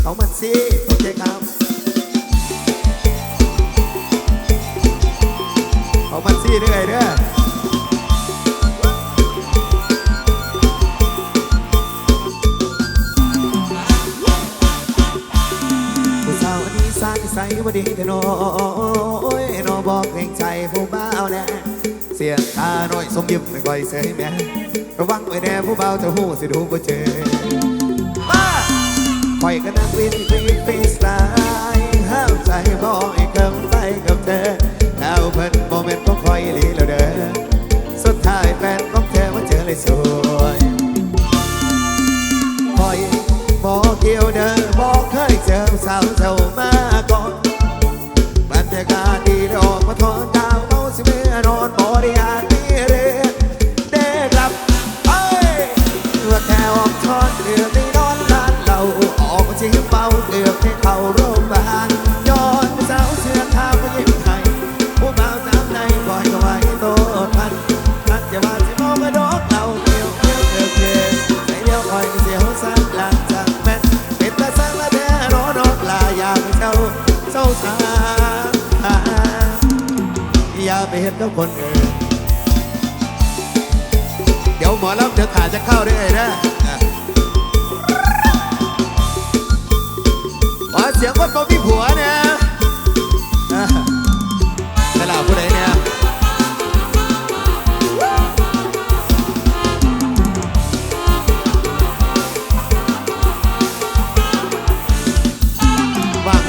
เขามันสิโอเคครับเขามันสิเรื่อยเด้อยผู้สาวอันนี้สร้างนิสัยบ่ดีแต่น้อยน้อบอกเกรงใจผู้บ่าวแน่เสียงตาหน่อยสมยิ้มไม่ค่อยเสยแม่ระวังไว้แน่ผู้บ่าวจะหูสิดูบ่เจอ คอยก็นั่งวินฟรีฟรีสไตล์ห้ามใจบอกให้เกินไปกับเธอแล้วเพิ่นโมเมนต์ก็คอยลีแล้วเด้อสุดท้ายแฟนของเธอมาเจอเลยสวยคอยบอกเกี่ยวเด้อบอกเคยเจอสาวเจ้ามาก่อน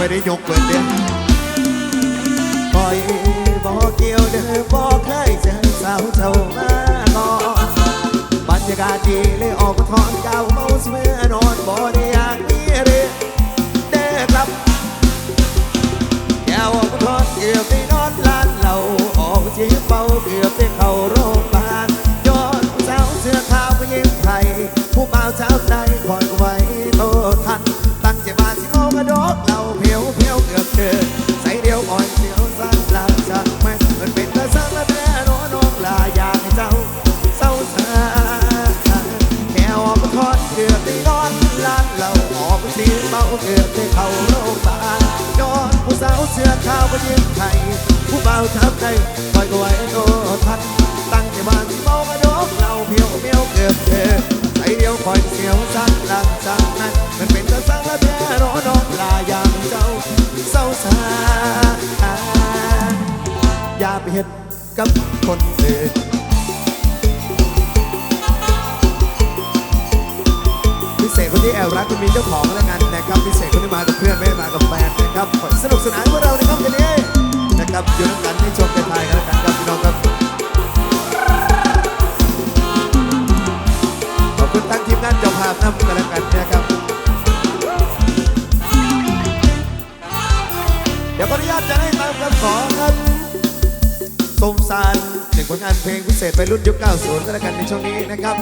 ไม่ได้ยกเปิดเดียวคอยบอกเกี่ยวเด้อบอกเคยเจอสาวเจ้ามาก่อนบรรยากาศดีเลยออกมาทอนเก่าเมาสเมื่อนอนบ่ได้อยากมีเรื่องเด้กลับแก้วออกมาทอนเกี่ยวได้ โรงพยาบาลย้อนผู้สาวเสื้อขาวผู้หญิงไทยผู้บ่าวทับใจคอยก็ไว้โตทัน ตั้งใจมาสิเมากระดกเราเพียวเพียวเกือบเกินใส่เดียวคอยเสียวสั้นหลังจากนั้นมันเป็นกระสั่งและแท้น้อน้องลาอย่างเจ้าเศร้าสาอย่าไปเห็นกับคนอื่น นที่แอบรักคุณมีเจ้าของแล้วกันนะครับพิเศษคนที่มากับเพื่อนไม่ได้มากับแฟนนะครับสนุกสนานพวกเราในครับวันนี้นะครับอยู่ด้วยกันให้ชมกันไทยกันแล้วกันครับพี่น้องครับขอบคุณทั้งทีมงานเจ้าภาพนำกันแล้วกันนะครับเดี๋ยวขออนุญาตจะให้ตามคำขอครับสมสารหนึ่งผลงานเพลงพิเศษไปรุ่นยุค 90ก็แล้วกันในช่วงนี้นะครับ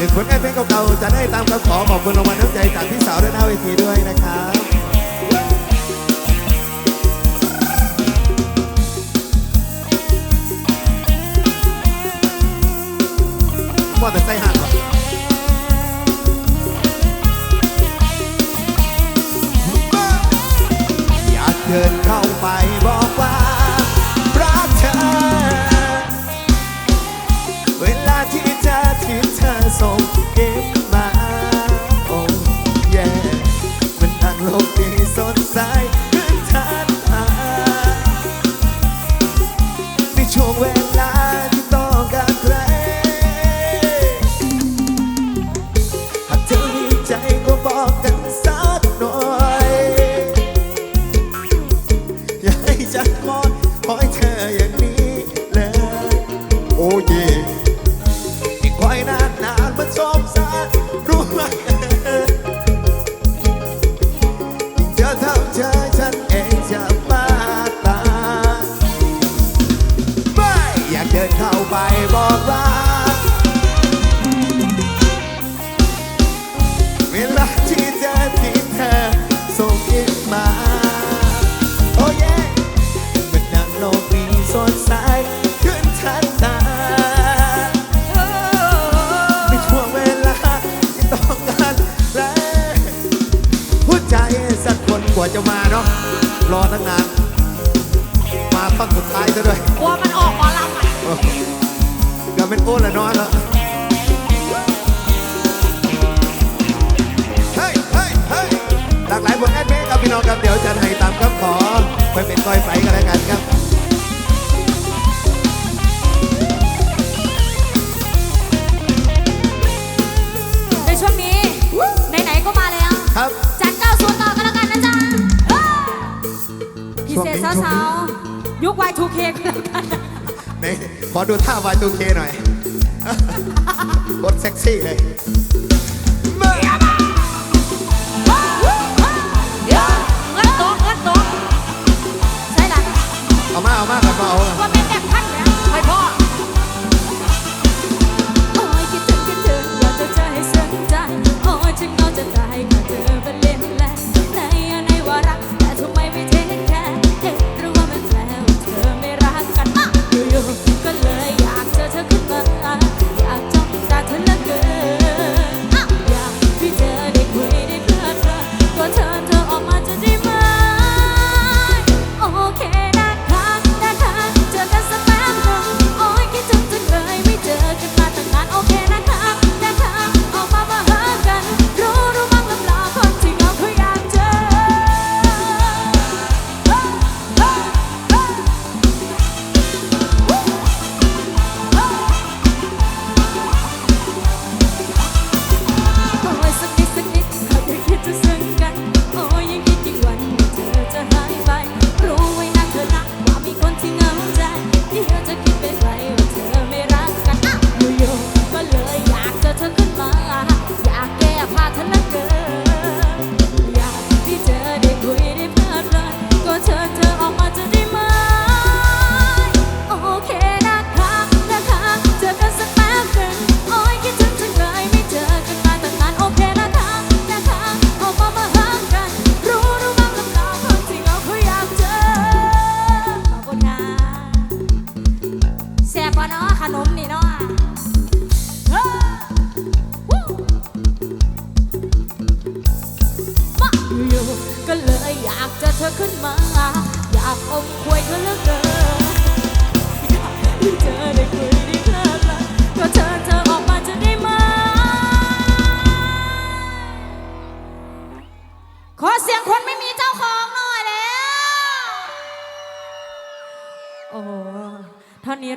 ถึงคนงานเป็นเก่าๆจะได้ตามคำขอขอบคุณรางวัลน้ำใจจากพี่สาวด้วยน้าเวทีด้วยนะครับมอดแต่ใจหักก่อนอยากเดินเข้าไป ฟังสุดท้ายซะด้วยกลัวมันออกหมอลำอะเดี๋ยเป็นโอ้ละน้อยแล้วหลากหลายบทแอดเมคครับพี่น้องครับเดี๋ยวจะให้ตามคำขอไปเป็นก้อยไปกันแล้วกันครับในช่วงนี้ ไหนๆก็มาแล้ว ครับ จัดเก้าส่วนต่อกันแล้วกันนะจ๊ะพิเศษสาวๆ ยุค Y2K ไหน่ขอดูท่า Y2K หน่อย กดเซ็กซี่เลย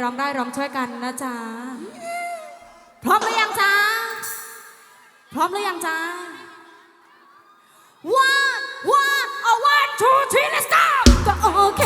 ร้องได้ร้องช่วยกันนะจ๊ะ พร้อมหรือยังจ๊ะ พร้อมหรือยังจ๊ะ one one oh one two three let's go ก็โอเค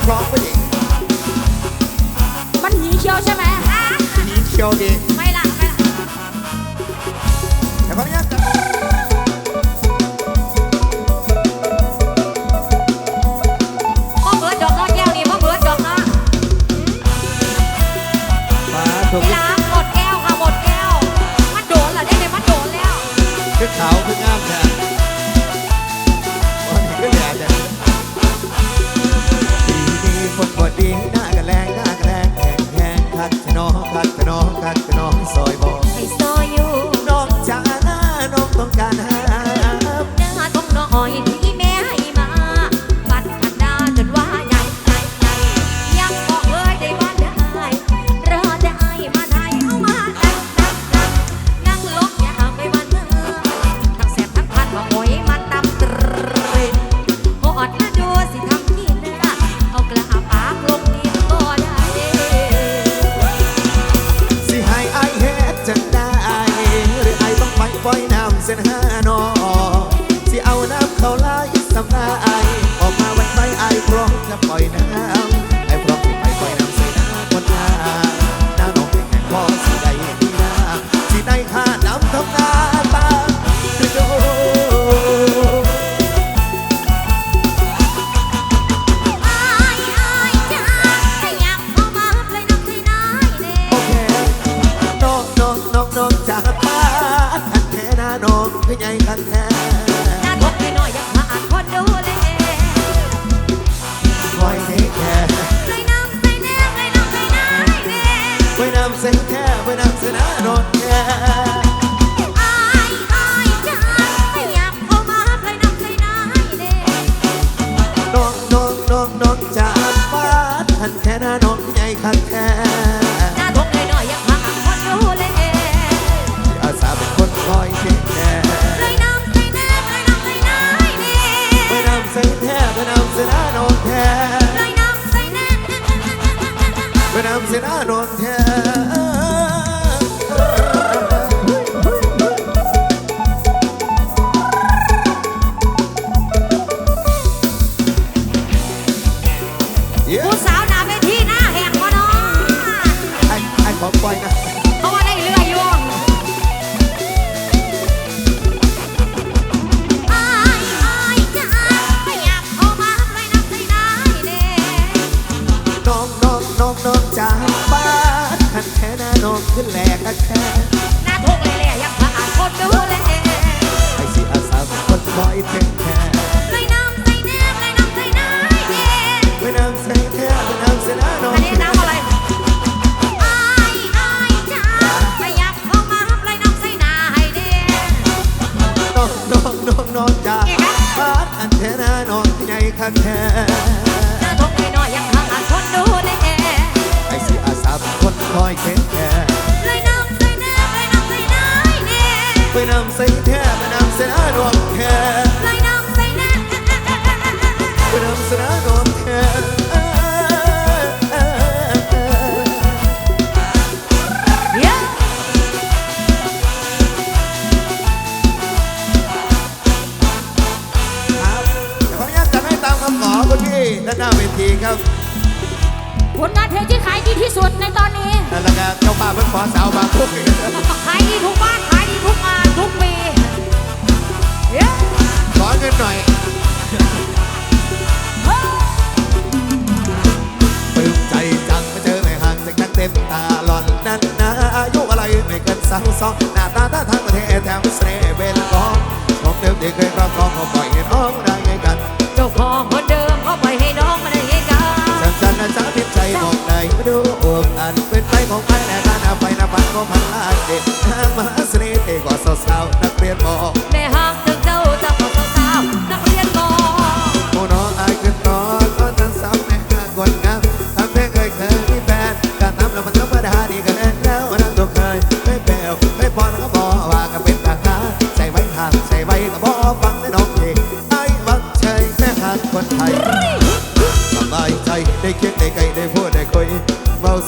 นัร้องผู้หญิงมันหนีเชียวใช่ไหมหนีเที่ยวเดี สอนาตาตาทางประเทศแถมสน่ห์เวลกองของเดิมที่เคยครอบครองก็ปล่อยให้น้องได้ไงกันเจ้าของคนเดิมเขาปล่อยให้น้องมาได้ไงกันจันสันนะจ๊ะพิมใจมองไนไม่ดูอ้วกอันเป็นไปของพันแน่าน้าไปหนับพันก็พันลายเด็กมาเสน่ห์เตะกอดสาวๆนักเรียนมอ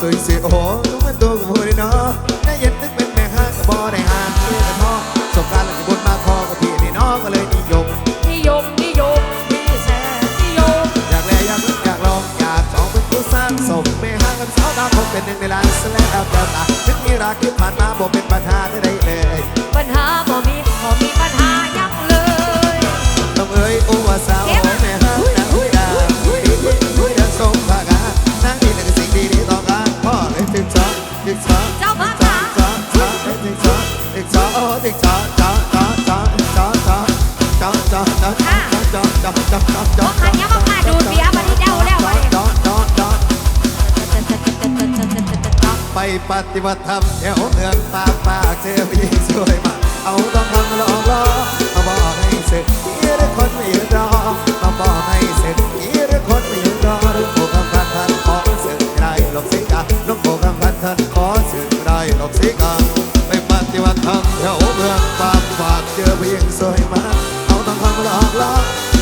สวยเสียโอ้โหรู้มันตัวกับโมเดนอน่าเย็นนึกเป็นแม่ห้างก็บอได้ห่างเพื่อนพ่อสบการณ์หลังบนมาคอก็บพี่นี่น้องก็เลยนิยม นิยมนิยมที่แสนนิยม อยากแลอยากลึกอยากลองอยากจองเป็นผู้สร้างสมแม่ห้างกับสาวดาวคงเป็นหนึ่งในล้านสแลดดาวตาถึงมีรักที่ผ่านมาบ่เป็นปัญหาที่ใด ปฏิบัติธรรมแถวเมืองตามปากเทวีช่วยมาเอาต้องทำรองล้อมาบอกให้เสร็จเยอะคนไม่ยรอมาบอกให้เสร็จเยอะคนไม่ยรอลูกโป่งคำพันท่านขอสื่อไรหลบสิกาลูกโป่งคำพันท่านขอสื่อไรหลบสิกาไปปฏิบัติธรรมแถวเมืองตามปากเจอผู้สวยมาเอาต้องทำรองล้อ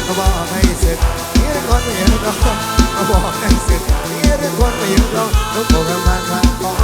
มาบอกให้เสร็จเยอะคนไม่ยรอมาบอกให้เสร็จเยอะคนไม่ยรอลูกโป่งคำพันท่านขอ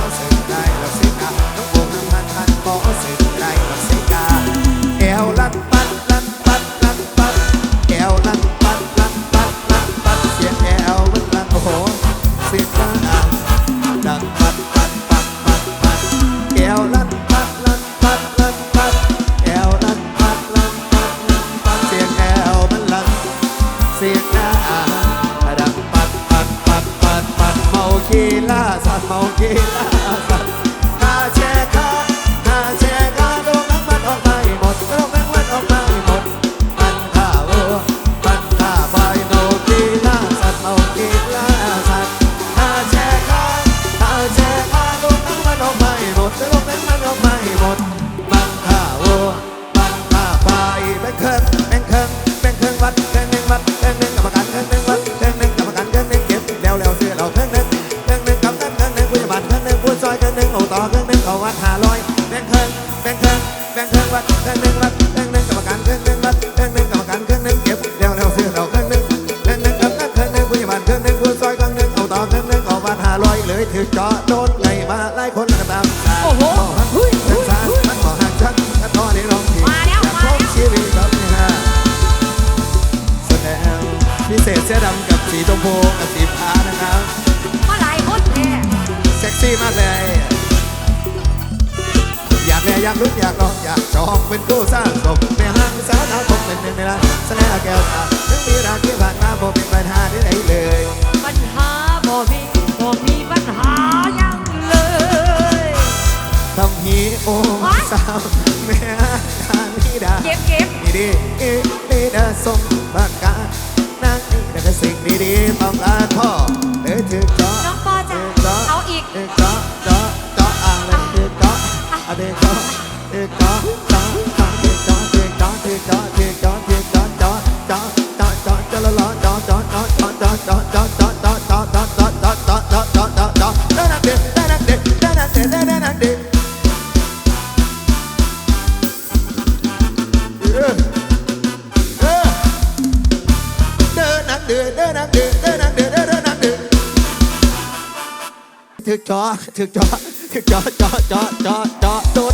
เศษเสื้อดำกับสีชมพูกับสีฟ้านะครับมาหลายคนแท้เซ็กซี่มากเลย อยากแลอยากลุ้นอยากลองอยากจองเป็นคู่สร้างสมในห้างสาวนาคงเป็นหนึ่งในร้านแสดงแก้วตาถึงมีรักที่ผ่านมาผมเป็นปัญหาที่ไหนเลยปัญหาบ่มีบ่มีปัญหายังเลยทำฮีโอสาวแม่ทางนี้ดาเก็บเก็บนี่ดีอีนี่ดาสมบัติการนั่งนี่แต่สิ่ง ดีต้องการพ่อเดือถึกเจาะน้องปอจ๋าเอาอีกเดือเจาะเจาาอ่างเอเจาะเดือเจาะเดือเจาะเดือเจาะเดือเจาะเดือเจาะเดือเจาะ จอถึกจอถึกจอจอจอจอจอ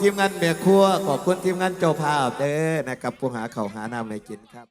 ทีมงานเมียครัว ขอบคุณทีมงานเจ้าภาพเด้อนะครับผู้หาเขาวหาน้ำในกินครับ